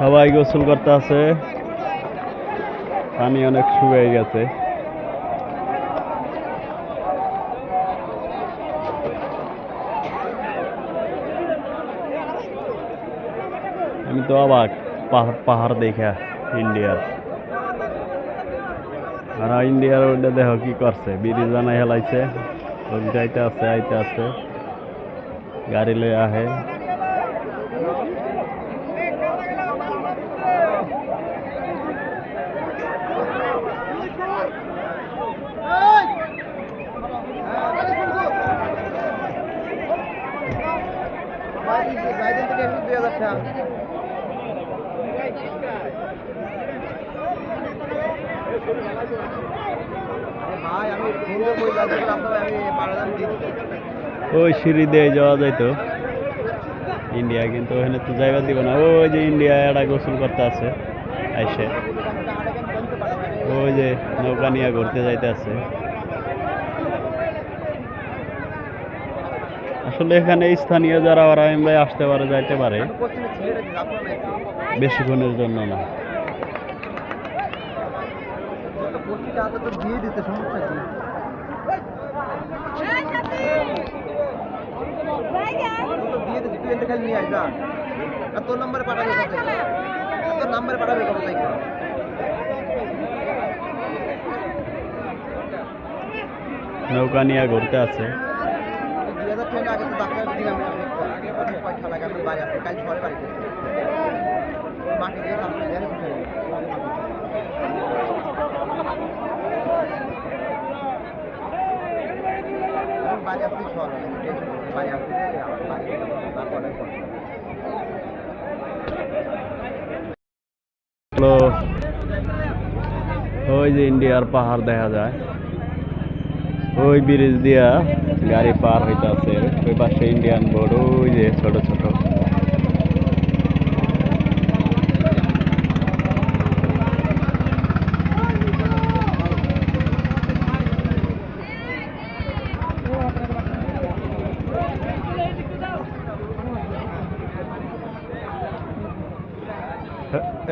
সবাই গোসল করতে আছে। পানি অনেক শুকিয়ে গেছে। আমি তো অবাক পাহাড় পাহাড় দেখা ইন্ডিয়ার। আর ইন্ডিয়ার ওইটা দেখো কি করছে, ব্রিজ বানাই হেলাইছে যাইতে আছে, আইতে আছে। গাড়ি লই আহে ভাই আমি ফোন দিয়ে বই যাচ্ছি আপনারা আমি পাড়াদাম দিয়ে দিচ্ছি ওই সিঁড়ি দিয়ে যাওয়া যাইতো। ইন্ডিয়া কিন্তু ওখানে তো যাইবার দিব না। ওই যে ইন্ডিয়া একটা গোসল করতে আছে, আইসে। ওই যে নৌকা নিয়ে ঘুরতে যাইতে আছে। আসলে এখানে স্থানীয় যারা, ওরা এমনি আসতে পারে, যাইতে পারে। বেশিক্ষণের জন্য না। তোর নাম্বারে পাঠাবে তোর নৌকা নিয়ে ঘুরতে আছে। বাড়ি আসছি কাল সরে বাড়িতে মাটি দিয়ে বাড়ি বাড়ি বাড়ি ওই যে ইন্ডিয়ার পাহাড় দেখা যায়। ওই ব্রিজ দিয়া গাড়ি পার হইতাছে। ওই পাশে ইন্ডিয়ান বোর্ড ওই যে ছোট ছোট।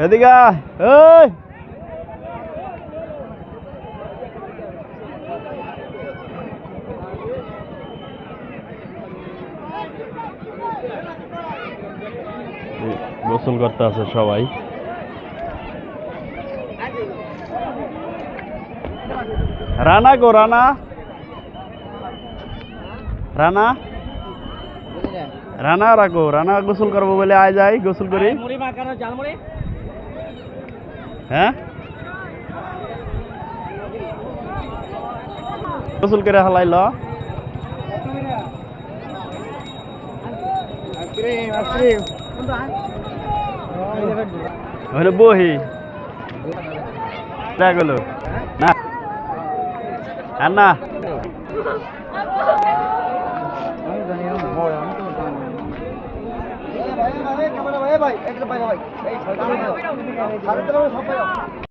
এদিকে ওই গোসল করতে আছে সবাই। রানা গো রানা। রানা। রানা রাখো রানা গোসল করব বলে আয় যাই গোসল করি। হ্যাঁ? গোসল করে হালাইল বহি। গেল। না। আর না। ভাই একটা ভাই ভাই। এই ছয়টা ভাই সব ভাই